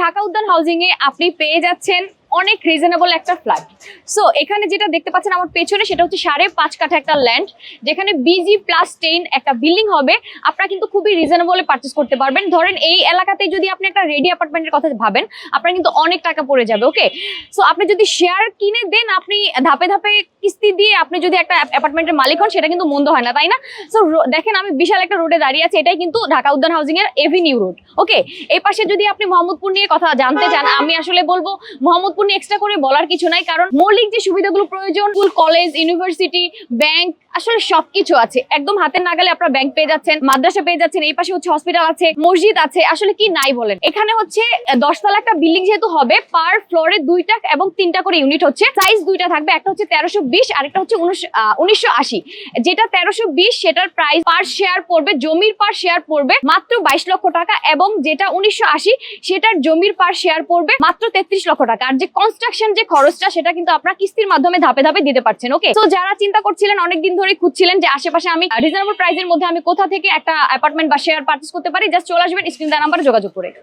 ঢাকা উদ্যান হাউজিং এ আপনি পেয়ে যাচ্ছেন। অনেক রিজনেবল একটা ফ্ল্যাট সো এখানে যেটা দেখতে পাচ্ছেন আমার পেছনে, সেটা হচ্ছে সাড়ে পাঁচ কাঠা একটা ল্যান্ড যেখানে বিজি প্লাস টেন একটা বিল্ডিং হবে। আপনারা কিন্তু খুবই রিজনেবলে পারচেস করতে পারবেন। ধরেন এই এলাকাতে যদি আপনি একটা রেডি অ্যাপার্টমেন্টের কথা ভাবেন, আপনার কিন্তু অনেক টাকা পড়ে যাবে ওকে সো আপনি যদি শেয়ার কিনে দেন, আপনি ধাপে ধাপে কিস্তি দিয়ে আপনি যদি একটা অ্যাপার্টমেন্টের মালিক হন, সেটা কিন্তু মন্দ হয় না, তাই না? সো দেখেন আমি বিশাল একটা রোডে দাঁড়িয়ে আছি, এটাই কিন্তু ঢাকা উদ্যান হাউজিং এর এভিনিউ রোড ওকে এই পাশে যদি আপনি মোহাম্মদপুর নিয়ে কথা জানতে চান, আমি আসলে বলব, মোহাম্মদপুর এক্সট্রা করে বলার কিছু নাই কারণ মৌলিক যে সুবিধাগুলো প্রয়োজন স্কুল কলেজ ইউনিভার্সিটি ব্যাংক আসলে সবকিছু আছে। একদম হাতের নাগালে আপনারা ব্যাংক পেয়ে যাচ্ছেন, মাদ্রাসা পেয়ে যাচ্ছেন, এই পাশে হচ্ছে হসপিটাল আছে, মসজিদ আছে, আসলে কি নাই বলেন? এখানে হচ্ছে দশতলা একটা বিল্ডিং যেহেতু হবে পার ফ্লোরে দুইটা এবং তিনটা করে ইউনিট হচ্ছে। সাইজ দুইটা থাকবে, একটা হচ্ছে তেরোশো বিশ আরেকটা হচ্ছে উনিশশো আশি। যেটা তেরোশো বিশ, সেটার প্রাইস পার শেয়ার পড়বে, জমির পার শেয়ার পড়বে মাত্র বাইশ লক্ষ টাকা, এবং যেটা উনিশশো আশি, সেটার জমির পার শেয়ার পড়বে মাত্র তেত্রিশ লক্ষ টাকা। আর যে কনস্ট্রাকশন যে খরচটা, সেটা কিন্তু আপনারা কিস্তির মাধ্যমে ধাপে ধাপে দিতে পারছেন ওকে তো যারা চিন্তা করছিলেন অনেকদিন ধরে খুঁজছিলেন যে আশেপাশে আমি রিজনেবল প্রাইসের মধ্যে আমি কোথা থেকে একটা অ্যাপার্টমেন্ট বা শেয়ার পার্চেস করতে পারি? জাস্ট চলে আসবেন স্ক্রিন দা নাম্বার যোগাযোগ করে।